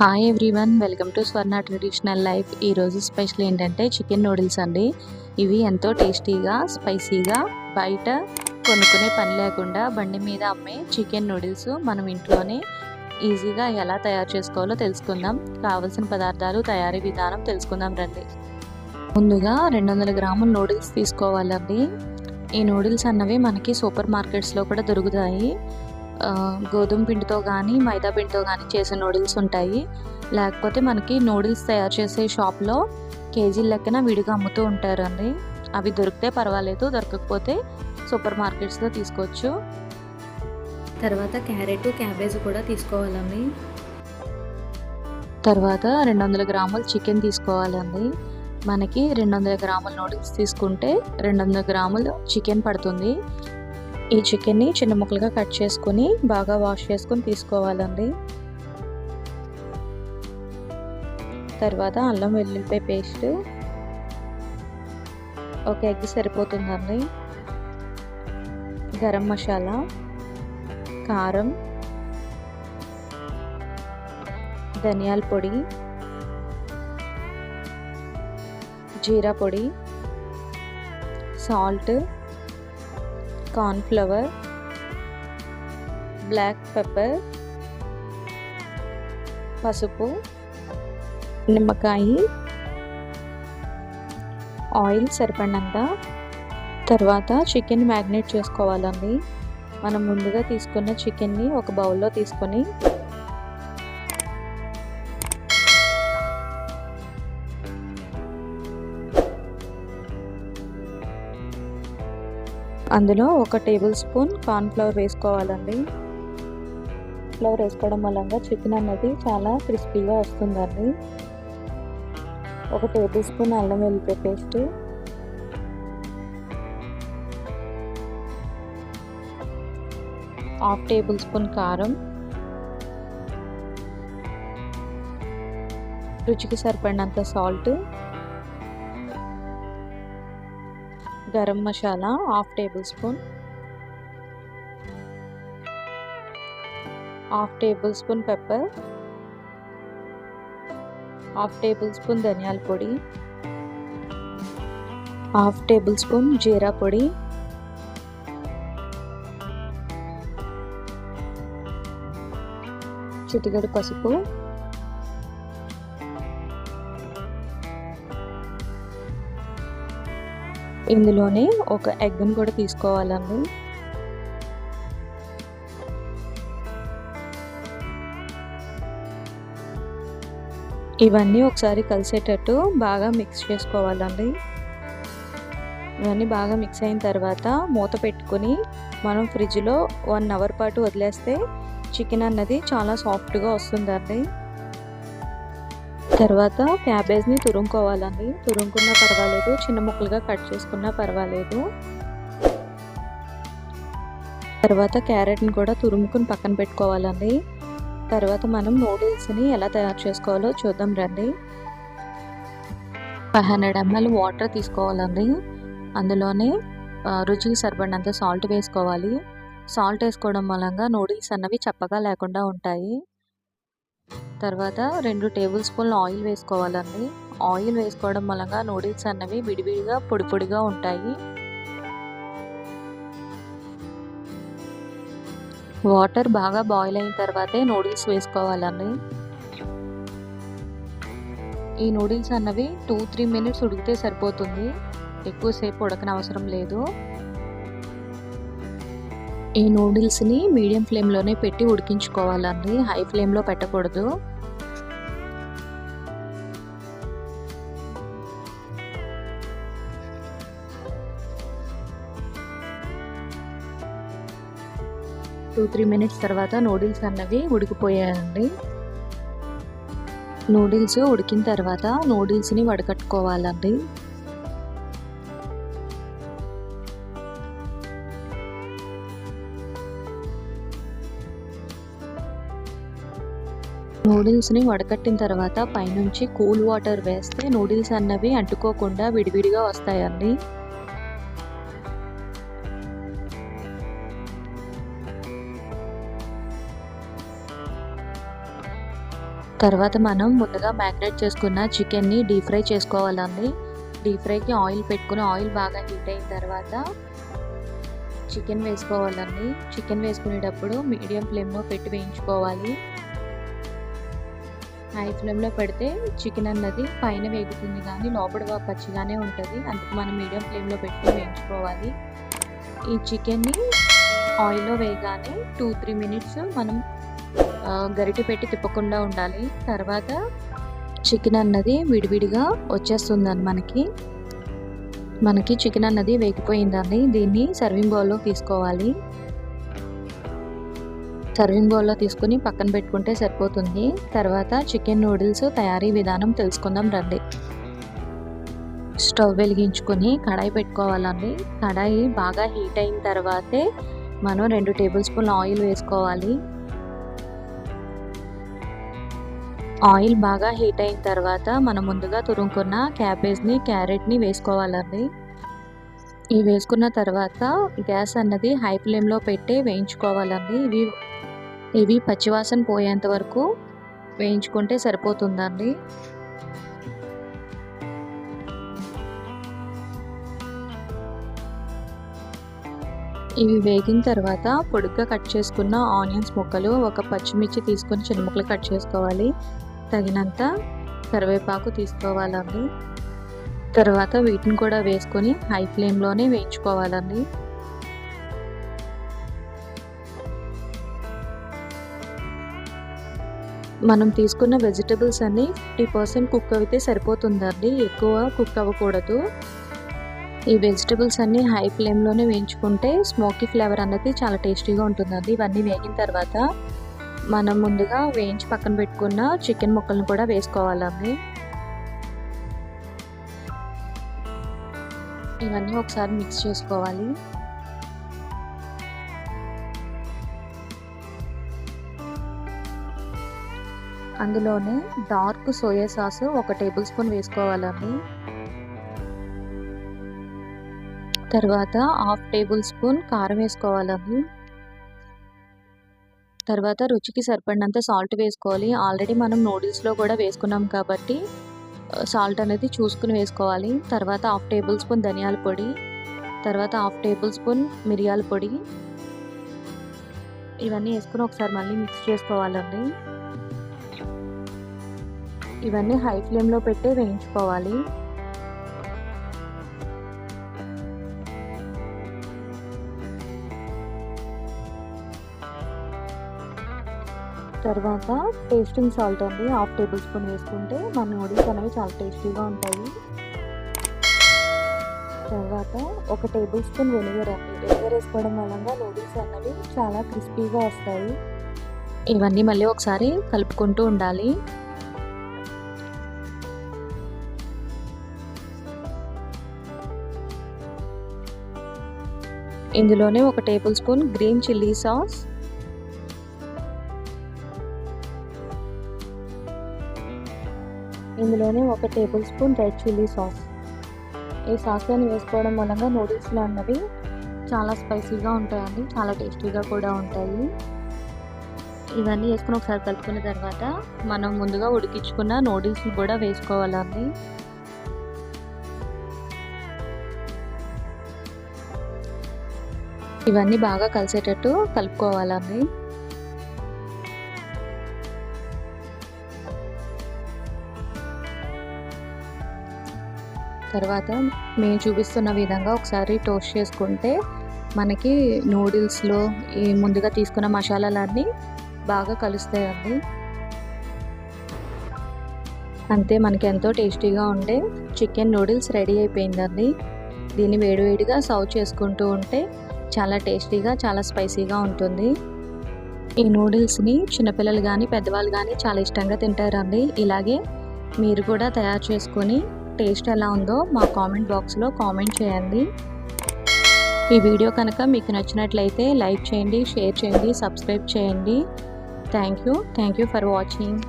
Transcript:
Hi everyone welcome to Swarna traditional life ఈరోజు special ఏంటంటే chicken noodles అండి. ఇవి ఎంతో టేస్టీగా స్పైసీగా బయట కొనుక్కునే పని లేకుండా బండి మీద అమ్మే చికెన్ నూడిల్స్ మనం ఇంట్లోనే ఈజీగా ఎలా తయారు చేసుకోవాలో తెలుసుకుందాం. కావలసిన పదార్థాలు తయారీ విధానం తెలుసుకుందాం రండి. ముందుగా రెండు వందల గ్రాముల నూడిల్స్ తీసుకోవాలండి. ఈ నూడిల్స్ అన్నవి మనకి సూపర్ మార్కెట్స్లో కూడా దొరుకుతాయి. గోధుమ పిండితో కానీ మైదా పిండితో కానీ చేసే నూడిల్స్ ఉంటాయి. లేకపోతే మనకి నూడిల్స్ తయారు చేసే షాప్లో కేజీ లెక్కన విడిగా అమ్ముతూ ఉంటారండి. అవి దొరికితే పర్వాలేదు దొరకకపోతే సూపర్ మార్కెట్స్లో తీసుకోవచ్చు. తర్వాత క్యారెట్ క్యాబేజ్ కూడా తీసుకోవాలండి. తర్వాత రెండు వందల గ్రాముల చికెన్ తీసుకోవాలండి. మనకి రెండు వందల గ్రాముల నూడిల్స్ తీసుకుంటే రెండు వందల గ్రాములు చికెన్ పడుతుంది. ఈ చికెన్ని చిన్న ముక్కలుగా కట్ చేసుకుని బాగా వాష్ చేసుకొని తీసుకోవాలండి. తర్వాత అల్లం వెల్లుల్లిపాయ పేస్ట్. ఒక ఎగ్ సరిపోతుందండి. గరం మసాలా కారం ధనియాల పొడి జీరా పొడి సాల్ట్ కార్న్ఫ్లవర్ బ్లాక్ పెప్పర్ పసుపు నిమ్మకాయ ఆయిల్ సరిపడినంత. తర్వాత చికెన్ మ్యాగ్నేట్ చేసుకోవాలండి. మనం ముందుగా తీసుకున్న చికెన్ని ఒక బౌల్లో తీసుకొని అందులో ఒక టేబుల్ స్పూన్ కార్న్ఫ్లవర్ వేసుకోవాలండి. ఫ్లవర్ వేసుకోవడం వల్ల చికెన్ అన్నది చాలా క్రిస్పీగా వస్తుందండి. ఒక టేబుల్ స్పూన్ అల్లం వెల్లిపాయ పేస్ట్. హాఫ్ టేబుల్ స్పూన్ కారం. రుచికి సరిపడినంత salt. Garam masala half tablespoon. Half tablespoon pepper. Half tablespoon ధనియాల పొడి. హాఫ్ టేబుల్ స్పూన్ జీరా పొడి. చిటికెడు పసుపు. ఇందులోనే ఒక ఎగ్ని కూడా తీసుకోవాలండి. ఇవన్నీ ఒకసారి కలిసేటట్టు బాగా మిక్స్ చేసుకోవాలండి. ఇవన్నీ బాగా మిక్స్ అయిన తర్వాత మూత పెట్టుకొని మనం ఫ్రిడ్జ్లో వన్ అవర్ పాటు వదిలేస్తే చికెన్ అన్నది చాలా సాఫ్ట్గా వస్తుందండి. తర్వాత క్యాబేజ్ని తురుముకోవాలండి. తురుముకున్నా పర్వాలేదు. చిన్న ముక్కలుగా కట్ చేసుకున్నా పర్వాలేదు. తర్వాత క్యారెట్ని కూడా తురుముకుని పక్కన పెట్టుకోవాలండి. తర్వాత మనం నూడిల్స్ని ఎలా తయారు చేసుకోవాలో చూద్దాం రండి. ఫైవ్ హండ్రెడ్ ఎంఎల్ వాటర్ తీసుకోవాలండి. అందులోనే రుచికి సరిపడినంత సాల్ట్ వేసుకోవాలి. సాల్ట్ వేసుకోవడం మూలంగా నూడిల్స్ అన్నవి చప్పగా లేకుండా ఉంటాయి. తర్వాత రెండు టేబుల్ స్పూన్ల ఆయిల్ వేసుకోవాలండి. ఆయిల్ వేసుకోవడం వలన నూడిల్స్ అన్నవి విడివిడిగా పొడిపొడిగా ఉంటాయి. వాటర్ బాగా బాయిల్ అయిన తర్వాతే నూడిల్స్ వేసుకోవాలండి. ఈ నూడిల్స్ అన్నవి టూ త్రీ మినిట్స్ ఉడికితే సరిపోతుంది. ఎక్కువసేపు ఉడకన అవసరం లేదు. ఈ నూడిల్స్ని మీడియం ఫ్లేమ్లోనే పెట్టి ఉడికించుకోవాలండి. హై ఫ్లేమ్లో పెట్టకూడదు. టూ త్రీ మినిట్స్ తర్వాత నూడిల్స్ అన్నవి ఉడికిపోయాయండి. నూడిల్స్ ఉడికిన తర్వాత నూడిల్స్ని వడకట్టుకోవాలండి. నూడిల్స్ని వడకట్టిన తర్వాత పైనుంచి కూల్ వాటర్ వేస్తే నూడిల్స్ అన్నవి అంటుకోకుండా విడివిడిగా వస్తాయండి. తర్వాత మనం ముందుగా మ్యాగ్నేట్ చేసుకున్న చికెన్ని డీప్ ఫ్రై చేసుకోవాలండి. డీప్ ఫ్రైకి ఆయిల్ పెట్టుకుని ఆయిల్ బాగా హీట్ అయిన తర్వాత చికెన్ వేసుకోవాలండి. చికెన్ వేసుకునేటప్పుడు మీడియం ఫ్లేమ్లో పెట్టి వేయించుకోవాలి. హై ఫ్లేమ్లో పెడితే చికెన్ అన్నది పైన వేగుతుంది కానీ లోపల పచ్చిగానే ఉంటుంది. అందుకు మనం మీడియం ఫ్లేమ్లో పెట్టి వేయించుకోవాలి. ఈ చికెన్ని ఆయిల్లో వేయగానే టూ త్రీ మినిట్స్ మనం గరిటె పెట్టి తిప్పకుండా ఉండాలి. తర్వాత చికెన్ అన్నది విడివిడిగా వచ్చేస్తుందని మనకి. మనకి చికెన్ అన్నది వేగిపోయిందండి. దీన్ని సర్వింగ్ బౌల్లో తీసుకోవాలి. సర్వింగ్ బౌల్లో తీసుకుని పక్కన పెట్టుకుంటే సరిపోతుంది. తర్వాత చికెన్ నూడిల్స్ తయారీ విధానం తెలుసుకుందాం రండి. స్టవ్ వెలిగించుకొని కడాయి పెట్టుకోవాలండి. కడాయి బాగా హీట్ అయిన తర్వాతే మనం రెండు టేబుల్ స్పూన్ ఆయిల్ వేసుకోవాలి. ఆయిల్ బాగా హీట్ అయిన తర్వాత మనం ముందుగా తురుముకున్న క్యాబేజ్ని క్యారెట్ని వేసుకోవాలండి. ఇవి వేసుకున్న తర్వాత గ్యాస్ అన్నది హై ఫ్లేమ్లో పెట్టి వేయించుకోవాలండి. ఇవి ఇవి పచ్చివాసన పోయేంత వరకు వేయించుకుంటే సరిపోతుందండి. ఇవి వేగిన తర్వాత పొడుగ్గా కట్ చేసుకున్న ఆనియన్స్ ముక్కలు ఒక పచ్చిమిర్చి తీసుకొని చిన్న ముక్కలు కట్ చేసుకోవాలి. తగినంత కరివేపాకు తీసుకోవాలండి. తర్వాత వీటిని కూడా వేసుకొని హై ఫ్లేమ్లోనే వేయించుకోవాలండి. మనం తీసుకున్న వెజిటబుల్స్ అన్నీ ఫిఫ్టీ పర్సెంట్ కుక్ అయితే సరిపోతుందండి. ఎక్కువ కుక్ అవ్వకూడదు. ఈ వెజిటబుల్స్ అన్నీ హై ఫ్లేమ్లోనే వేయించుకుంటే స్మోకీ ఫ్లేవర్ అన్నది చాలా టేస్టీగా ఉంటుందండి. ఇవన్నీ వేగిన తర్వాత మనం ముందుగా వేయించి పక్కన పెట్టుకున్న చికెన్ ముక్కలను కూడా వేసుకోవాలండి. ఇవన్నీ ఒకసారి మిక్స్ చేసుకోవాలి. అందులోనే డార్క్ సోయా సాస్ ఒక టేబుల్ స్పూన్ వేసుకోవాలండి. తర్వాత హాఫ్ టేబుల్ స్పూన్ కారం వేసుకోవాలండి. తర్వాత రుచికి సరిపడినంత సాల్ట్ వేసుకోవాలి. ఆల్రెడీ మనం నూడిల్స్లో కూడా వేసుకున్నాం కాబట్టి సాల్ట్ అనేది చూసుకుని వేసుకోవాలి. తర్వాత హాఫ్ టేబుల్ స్పూన్ ధనియాల పొడి తర్వాత హాఫ్ టేబుల్ స్పూన్ మిరియాల పొడి. ఇవన్నీ వేసుకుని ఒకసారి మళ్ళీ మిక్స్ చేసుకోవాలండి. ఇవన్నీ హై ఫ్లేమ్లో పెట్టి వేయించుకోవాలి. తర్వాత టేస్టింగ్ సాల్ట్ అండి హాఫ్ టేబుల్ స్పూన్ వేసుకుంటే మన నూడిల్స్ అనేవి చాలా టేస్టీగా ఉంటాయి. తర్వాత ఒక టేబుల్ స్పూన్ వెనిగర్ అండి వెనిగర్ వేసుకోవడం వలన నూడిల్స్ అనేవి చాలా క్రిస్పీగా వస్తాయి. ఇవన్నీ మళ్ళీ ఒకసారి కలుపుకుంటూ ఉండాలి. ఇందులోనే ఒక tablespoon green chilli sauce. ఇందులోనే ఒక tablespoon red chilli sauce. ఈ సాస్లను వేసుకోవడం మూలంగా నూడిల్స్లో అన్నవి చాలా స్పైసీగా ఉంటాయండి చాలా టేస్టీగా కూడా ఉంటాయి. ఇవన్నీ వేసుకుని ఒకసారి కలుపుకున్న తర్వాత మనం ముందుగా ఉడికించుకున్న నూడిల్స్ని కూడా వేసుకోవాలండి. ఇవన్నీ బాగా కలిసేటట్టు కలుపుకోవాలండి తర్వాత మేము చూపిస్తున్న విధంగా ఒకసారి టోస్ట్ చేసుకుంటే మనకి నూడిల్స్లో ఈ ముందుగా తీసుకున్న మసాలాలన్నీ బాగా కలుస్తాయండి అంతే మనకి ఎంతో టేస్టీగా ఉండే చికెన్ నూడిల్స్ రెడీ అయిపోయిందండి. దీన్ని వేడివేడిగా సర్వ్ చేసుకుంటూ ఉంటే చాలా టేస్టీగా చాలా స్పైసీగా ఉంటుంది. ఈ నూడిల్స్ని చిన్నపిల్లలు కానీ పెద్దవాళ్ళు కానీ చాలా ఇష్టంగా తింటారండి. ఇలాగే మీరు కూడా తయారు చేసుకొని టేస్ట్ ఎలా ఉందో మా కామెంట్ బాక్స్లో కామెంట్ చేయండి. ఈ వీడియో కనుక మీకు నచ్చినట్లయితే లైక్ చేయండి షేర్ చేయండి సబ్స్క్రైబ్ చేయండి. Thank you thank you for watching.